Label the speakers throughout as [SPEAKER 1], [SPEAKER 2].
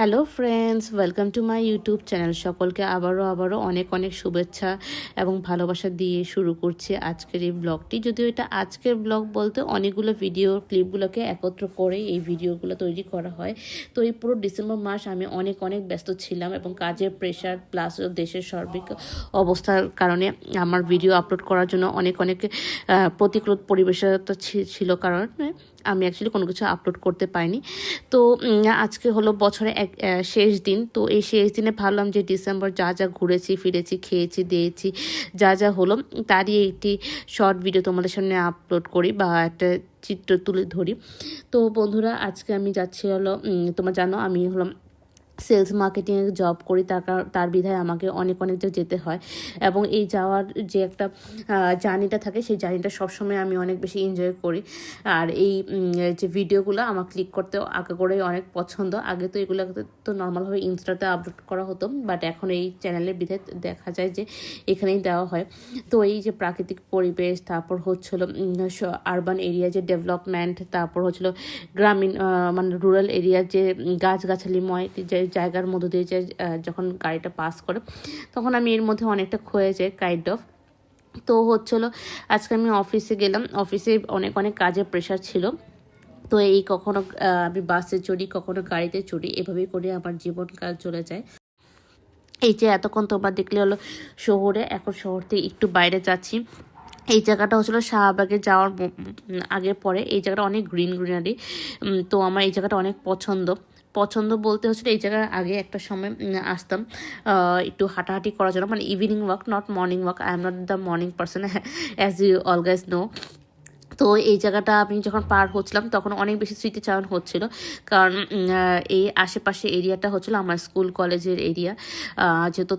[SPEAKER 1] Hello friends welcome to my YouTube channel সকলকে আবারও আবারও অনেক অনেক শুভেচ্ছা এবং ভালোবাসা দিয়ে শুরু করছি আজকের এই ব্লগটি যদিও এটা আজকের ব্লগ বলতে অনেকগুলো ভিডিও ক্লিপগুলোকে একত্র করে এই ভিডিওগুলো তৈরি করা হয়। তো এই পুরো ডিসেম্বর মাস আমি অনেক অনেক ব্যস্ত ছিলাম এবং কাজের প্রেশার প্লাস দেশের সার্বিক অবস্থার কারণে আমার ভিডিও আপলোড করার জন্য অনেক অনেক প্রতিকূল পরিবেশতা ছি- ছিল কারণে আমি অ্যাকচুয়ালি কোনো কিছু আপলোড করতে পারিনি। তো আজকে হলো বছরে এক শেষ দিন। তো এই শেষ দিনে ভাবলাম যে ডিসেম্বর যা যা ঘুরেছি, ফিরেছি, খেয়েছি, দিয়েছি, যা যা হলো, তারই একটি শর্ট ভিডিও তোমাদের সামনে আপলোড করি বা একটা চিত্র তুলে ধরি। তো বন্ধুরা, আজকে আমি যাচ্ছি হলো তোমার জানো, আমি হলাম সেলস মার্কেটিংয়ে জব করি, তার তার বিধায় আমাকে অনেক অনেক যেতে হয়। এবং এই যাওয়ার যে একটা জার্নিটা থাকে, সেই জার্নিটা সবসময় আমি অনেক বেশি এনজয় করি। আর এই যে ভিডিওগুলো আমার ক্লিক করতে আগে করেই অনেক পছন্দ। আগে তো এগুলো তো নর্মালভাবে ইনস্টাতে আপলোড করা হতো বাট এখন এই চ্যানেলের বিধায় দেখা যায় যে এখানেই দেওয়া হয়। তো এই যে প্রাকৃতিক পরিবেশ, তারপর হচ্ছিল আরবান এরিয়া যে ডেভেলপমেন্ট তারপর হচ্ছিল গ্রামীণ মানে রুরাল এরিয়ার যে গাছগাছালিময়, যে জায়গার মধ্য দিয়ে যে যখন গাড়িটা পাস করে, তখন আমি এর মধ্যে অনেকটা ক্ষয়ে যাই কাইন্ড অফ তো হচ্ছিল, আজকে আমি অফিসে গেলাম, অফিসে অনেক অনেক কাজের প্রেশার ছিল। তো এই কখনো আমি বাসে চড়ি, কখনো গাড়িতে চড়ি, এভাবেই করে আমার জীবনকাল চলে যায়। এই যে এতক্ষণ তোমরা দেখলে হলো শহরে, এখন শহর থেকে একটু বাইরে যাচ্ছি। এই জায়গাটা হচ্ছিল শাহবাগে যাওয়ার আগে পরে, এই জায়গাটা অনেক গ্রিন গ্রিনারি তো আমার এই জায়গাটা অনেক পছন্দ। পছন্দ বলতে হচ্ছে এই জায়গায় আগে একটা সময় আসতাম। একটু হাঁটাহাঁটি করার জন্য। মানে evening walk not morning walk I am not the morning person as you all guys know তো এই জায়গাটা আমি যখন পার হচ্ছিলাম, তখন অনেক বেশি স্মৃতিচারণ হচ্ছিল। কারণ এই আশেপাশে এরিয়াটা হচ্ছিল আমার স্কুল কলেজের এরিয়া। যেহেতু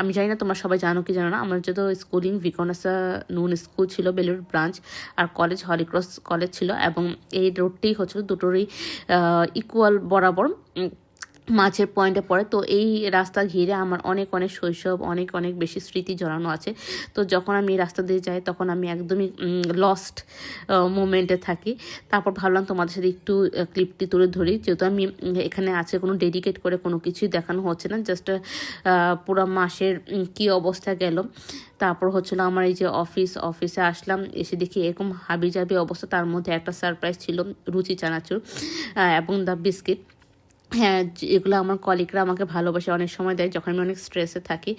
[SPEAKER 1] আমি জানি না তোমরা সবাই জানো কি জানো না, আমার যেহেতু স্কুলিং ভিকনাসা নুন স্কুল ছিল বেলুর ব্রাঞ্চ, আর কলেজ হলিক্রস কলেজ ছিল, এবং এই রোডটি হচ্ছিল দুটোরই ইকুয়াল বরাবর মাঝের পয়েন্টে পড়ে। তো এই রাস্তা ঘিরে আমার অনেক অনেক শৈশব, অনেক অনেক বেশি স্মৃতি জড়ানো আছে। তো যখন আমি এই রাস্তা দিয়ে যাই, তখন আমি একদমই লস্ট মোমেন্টে থাকি। তারপর ভাবলাম তোমাদের সাথে একটু ক্লিপটি তুলে ধরি। যেহেতু আমি এখানে আছে, কোনো ডেডিকেট করে কোনো কিছুই দেখানো হচ্ছে না। জাস্ট পুরো মাসের কি অবস্থা গেল। তারপর হচ্ছিল আমার এই যে অফিস অফিসে আসলাম। এসে দেখি এরকম হাবি জাবি অবস্থা। তার মধ্যে একটা সারপ্রাইজ ছিল, রুচি চানাচুর এবং দ্য বিস্কিট হ্যাঁ এগুলো আমার কলিগরা আমাকে ভালোবাসে, অনেক সময় দেয় যখন আমি অনেক স্ট্রেসে থাকি।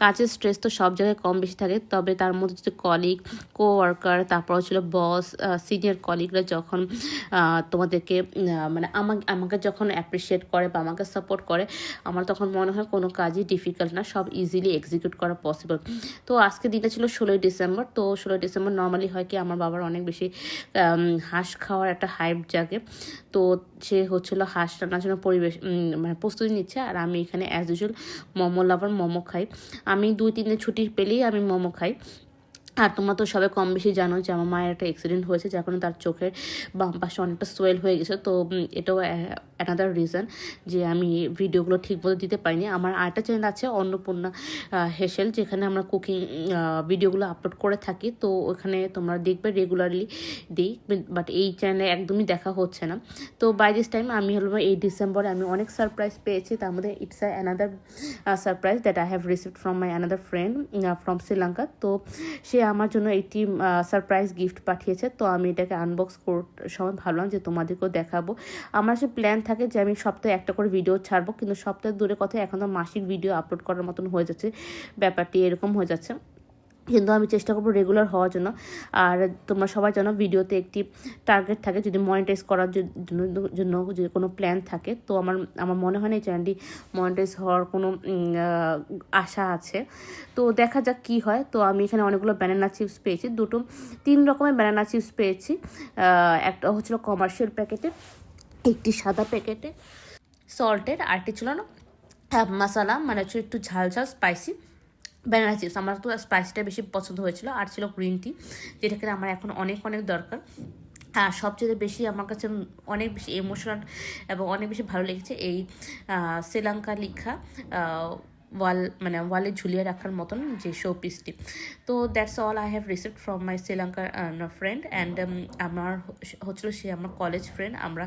[SPEAKER 1] কাজের স্ট্রেস তো সব জায়গায় কম বেশি থাকে, তবে তার মধ্যে যদি কলিগ কো ওয়ার্কার তারপর হচ্ছিল বস সিনিয়র কলিগরা যখন তোমাদেরকে মানে আমাকে আমাকে যখন অ্যাপ্রিসিয়েট করে বা আমাকে সাপোর্ট করে, আমার তখন মনে হয় কোনো কাজই ডিফিকাল্ট না, সব ইজিলি এক্সিকিউট করা পসিবল তো আজকে দিনটা ছিল ষোলোই ডিসেম্বর, তো ষোলোই ডিসেম্বর নর্মালি হয় কি, আমার বাবার অনেক বেশি হাঁস খাওয়ার একটা হাইপ জাগে। তো সে হচ্ছিল হাঁস রান্নার জন্য পরিবেশ উম, মানে প্রস্তুতি নিচ্ছে। আর আমি এখানে as usual momo lover momo খাই। আমি দুই তিন দিন ছুটি পেলেই আমি মোমো খাই। আর তোমরা তো সবাই কম বেশি জানো যে আমার মায়ের একটা অ্যাক্সিডেন্ট হয়েছে যার কারণে তার চোখের বাম পাশে অনেকটা সোয়েল হয়ে গেছে। তো এটাও অ্যানাদার রিজন যে আমি ভিডিওগুলো ঠিক মতো দিতে পারিনি। আমার আরেকটা চ্যানেল আছে অন্নপূর্ণা হেসেল, যেখানে আমরা কুকিং ভিডিওগুলো আপলোড করে থাকি। তো ওখানে তোমরা দেখবে রেগুলারলি দিই বাট এই চ্যানেলে একদমই দেখা হচ্ছে না। তো বাই দিস টাইম আমি হলো এই ডিসেম্বরে আমি অনেক সারপ্রাইজ পেয়েছি। তার মধ্যে it's a another surprise that I have received from my another friend from Sri Lanka তো সে আমার জন্য একটি সারপ্রাইজ গিফট পাঠিয়েছে। তো আমি এটাকে আনবক্স করার সময় ভাবলাম যে তোমাদেরকেও দেখাবো। আমার সে প্ল্যান থাকে যে আমি সপ্তাহে একটা করে ভিডিও ছাড়বো, কিন্তু সপ্তাহে দূরে কথা এখন তো মাসিক ভিডিও আপলোড করার মতন হয়ে যাচ্ছে, ব্যাপারটি এরকম হয়ে যাচ্ছে। কিন্তু আমি চেষ্টা করব রেগুলার হওয়ার জন্য। আর তোমরা সবাই জানো ভিডিওতে একটি টার্গেট থাকে যদি মনিটাইজ করার জন্য জন্য যে কোনো প্ল্যান থাকে। তো আমার আমার মনে হয় না এই চ্যানেলটি মনিটাইজ হওয়ার কোনো আশা আছে। তো দেখা যাক কি হয়। তো আমি এখানে অনেকগুলো ব্যানানা চিপস পেয়েছি। দুটো, তিন রকমের ব্যানানা চিপস পেয়েছি। একটা হচ্ছিল কমার্শিয়াল প্যাকেটে একটি সাদা প্যাকেটে সল্টের আরটি ছিল না হ্যাঁ, মশালা মানে হচ্ছে একটু ঝাল ঝাল স্পাইসি ব্যানানা চিপস আমার তো স্পাইসিটা বেশি পছন্দ হয়েছিল আর ছিল গ্রিন টি যেটা কিনা আমার এখন অনেক অনেক দরকার। আর সবচেয়ে বেশি আমার কাছে অনেক বেশি ইমোশনাল এবং অনেক বেশি ভালো লেগেছে এই শ্রীলঙ্কা লিখা ওয়াল মানে ওয়ালে ঝুলিয়ে রাখার মতন যে শো পিসটি তো that's all I have received from my শ্রীলঙ্কার ফ্রেন্ড অ্যান্ড আমার হচ্ছিল সে আমার কলেজ ফ্রেন্ড আমরা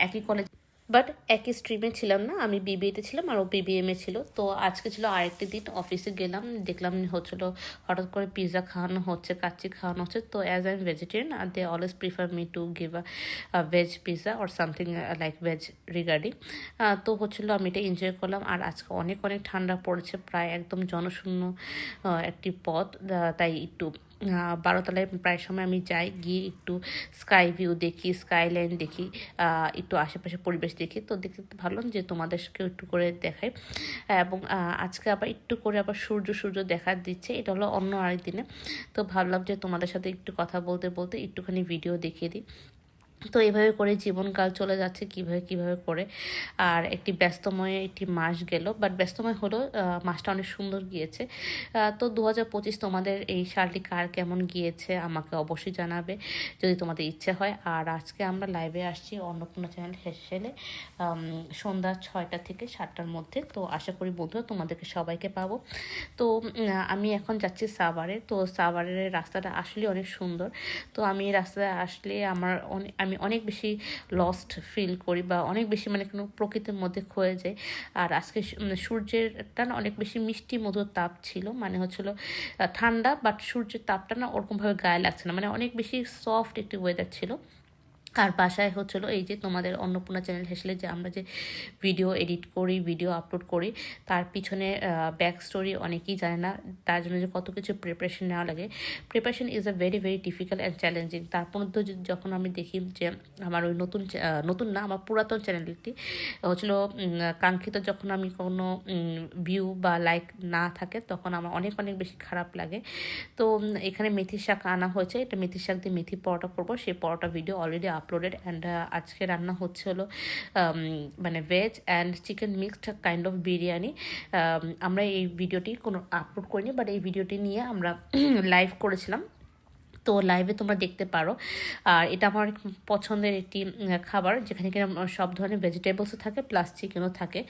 [SPEAKER 1] একই কলেজ বাট একই স্ট্রিমে ছিলাম না, আমি বিবিএতে ছিলাম আর ও বিবিএমে ছিল। তো আজকে ছিল আরেকটি দিন অফিসে গেলাম, দেখলাম হচ্ছিল হঠাৎ করে পিৎজা খাওয়ানো হচ্ছে, কাচ্চি খাওয়ানো হচ্ছে। তো as I am vegetarian R they always prefer me to give a veg pizza or something like veg regarding তো হচ্ছিল আমি এটা এনজয় করলাম আর আজকে অনেক অনেক ঠান্ডা পড়েছে, প্রায় একদম জনশূন্য একটি পথ তাই একটু বারোতলায় প্রায় সময় আমি যাই, গিয়ে একটু স্কাই ভিউ দেখি স্কাই লাইন দেখি একটু আশেপাশে পরিবেশ দেখি। তো দেখতে ভালো যে তোমাদেরকে একটু করে দেখাই। এবং আজকে আবার একটু করে আবার সূর্য সূর্য দেখা দিচ্ছে, এটা হলো অন্য আরেক দিনে তো ভাবলাম যে তোমাদের সাথে একটু কথা বলতে বলতে একটুখানি ভিডিও দেখিয়ে দিই। তো এইভাবে করে জীবনকাল চলে যাচ্ছে, কীভাবে কীভাবে করে। আর একটি ব্যস্তময়, একটি মাস গেল বাট ব্যস্তময় হলো মাসটা অনেক সুন্দর গিয়েছে। তো দু হাজার পঁচিশ তোমাদের এই সালটি কার কেমন গিয়েছে আমাকে অবশ্যই জানাবে, যদি তোমাদের ইচ্ছে হয়। আর আজকে আমরা লাইভে আসছি অন্নপূর্ণা চ্যানেল হেসেলে সন্ধ্যা ছয়টা থেকে সাতটার মধ্যে। তো আশা করি বন্ধুরা তোমাদেরকে সবাইকে পাবো। তো আমি এখন যাচ্ছি সাভারে। তো সাভারের রাস্তাটা আসলে অনেক সুন্দর। তো আমি রাস্তায় আসলে আমার অনেক আমি অনেক বেশি লস্ট ফিল করি বা অনেক বেশি মানে কোনো প্রকৃতির মধ্যে খয়ে যায়। আর আজকে সূর্যের একটা না অনেক বেশি মিষ্টি মধুর তাপ ছিল মানে হচ্ছিল ঠান্ডা বাট সূর্যের তাপটা না ওরকমভাবে গায়ে লাগছে না। মানে অনেক বেশি সফট একটি ওয়েদার ছিল। আর বাসায় হচ্ছিল এই যে তোমাদের অন্নপূর্ণা চ্যানেল হেসলে যে আমরা যে ভিডিও এডিট করি, ভিডিও আপলোড করি, তার পিছনে ব্যাক স্টোরি অনেকেই জানে না, তার জন্য যে কত কিছু প্রিপারেশন নেওয়া লাগে। Preparation is a very very difficult and challenging তারপর তো যখন আমি দেখি যে আমার ওই নতুন নতুন না, আমার পুরাতন চ্যানেলটি হচ্ছিল কাঙ্ক্ষিত যখন আমি কোনো ভিউ বা লাইক না থাকে, তখন আমার অনেক অনেক বেশি খারাপ লাগে। তো এখানে মেথি শাক আনা হয়েছে। এটা মেথি শাক দিয়ে মেথি পরোটা করব। সেই paratha video already uploaded and আজকে রান্না হচ্ছে হলো মানে veg and chicken mixed kind of biryani. আমরা এই ভিডিওটি কোনো আপলোড করিনি বাট এই ভিডিওটি নিয়ে আমরা লাইভ করেছিলাম। তো লাইভে তোমরা দেখতে পারো। আর এটা আমার পছন্দের একটি খাবার, যেখানে কিনা সব ধরনের ভেজিটেবলসও থাকে প্লাস চিকেনও থাকে।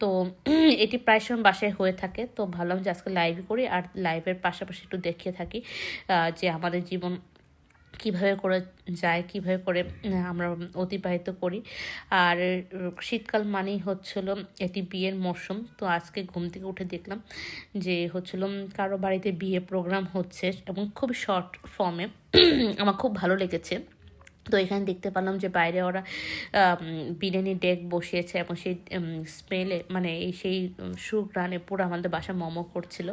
[SPEAKER 1] তো এটি প্রায় সময় বাসায় হয়ে থাকে। তো ভাবলাম যে আজকে লাইভ করি, আর লাইভের পাশাপাশি একটু দেখিয়ে থাকি যে আমাদের জীবন কীভাবে করে যায়, কীভাবে করে আমরা অতিবাহিত করি। আর শীতকাল মানেই হচ্ছিল এটি বিয়ের মরশুম। তো আজকে ঘুম থেকে উঠে দেখলাম যে হচ্ছিল কারও বাড়িতে বিয়ে প্রোগ্রাম হচ্ছে এবং খুব শর্ট ফর্মে আমার খুব ভালো লেগেছে। তো এখানে দেখতে পেলাম যে বাইরে ওরা বিরিয়ানি ডেক বসিয়েছে এবং সেই স্মেলে মানে এই সেই সুগ্রানে পুরো আমাদের বাসা মোমো করছিল।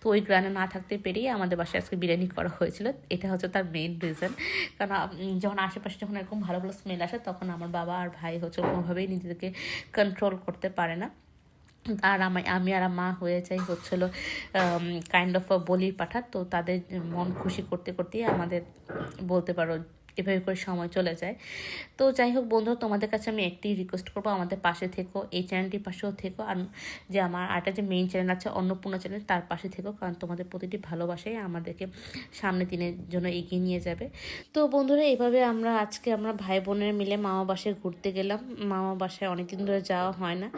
[SPEAKER 1] তো ওই গ্রানে না থাকতে পেরেই আমাদের বাসায় আজকে বিরিয়ানি করা হয়েছিল। এটা হচ্ছে তার মেইন রিজন কারণ যখন আশেপাশে যখন এরকম ভালো ভালো স্মেল আসে, তখন আমার বাবা আর ভাই হচ্ছে কোনোভাবেই নিজেদেরকে কন্ট্রোল করতে পারে না। আর আমি আমি আর মা হয়ে যাই হচ্ছিল কাইন্ড অফ বলির পাঠা। তো তাদের মন খুশি করতে, করতেই আমাদের বলতে পারো এভাবে করে সময় চলে যায়। তো যাই হোক বন্ধু তোমাদের কাছে আমি একটি রিকোয়েস্ট করব, আমাদের পাশে থেকো, এই চ্যানেলটির পাশেও থেকো, আর যে আমার আরেকটা যে মেইন চ্যানেল আছে, অন্নপূর্ণা চ্যানেল তার পাশে থেকো, কারণ তোমাদের প্রতিটি ভালোবাসাই আমাদেরকে সামনে দিনের জন্য এগিয়ে নিয়ে যাবে। তো বন্ধুরা, এভাবে আমরা আজকে আমরা ভাই বোনের মিলে মামা বাসায় ঘুরতে গেলাম। মামা বাসায় অনেকদিন ধরে যাওয়া হয় না।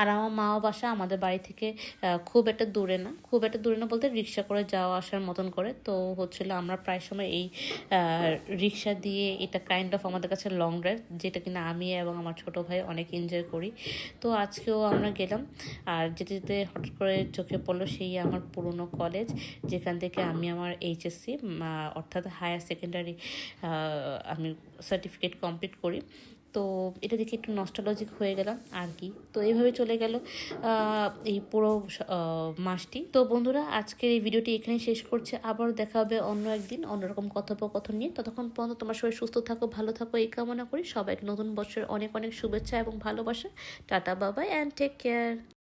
[SPEAKER 1] আর আমার মাও বাসা আমাদের বাড়ি থেকে খুব একটা দূরে না। খুব একটা দূরে না বলতে রিক্সা করে যাওয়া আসার মতন করে। তো হচ্ছিল আমরা প্রায় সময় এই রিক্সা দিয়ে এটা কাইন্ড অফ আমাদের কাছে লং ড্রাইভ যেটা কিনা আমি এবং আমার ছোট ভাই অনেক এনজয় করি। তো আজকেও আমরা গেলাম আর যেতে যেতে হঠাৎ করে চোখে পড়ল সেই আমার পুরনো কলেজ যেখান থেকে আমি আমার এইচএসসি অর্থাৎ হায়ার সেকেন্ডারি আমি সার্টিফিকেট কমপ্লিট করি। তো এটা দেখে একটু নস্টালজিক হয়ে গেলাম আর কি। তো এইভাবে চলে গেল এই পুরো মাসটি। তো বন্ধুরা, আজকের এই ভিডিওটি এখানেই শেষ করছে। আবার দেখা হবে অন্য একদিন অন্যরকম কথোপকথন নিয়ে। ততক্ষণ পর্যন্ত তোমার সবাই সুস্থ থাকো, ভালো থাকো, এই কামনা করি। সবাইকে নতুন বছরের অনেক অনেক শুভেচ্ছা এবং ভালোবাসা। টাটা বাবাই অ্যান্ড টেক কেয়ার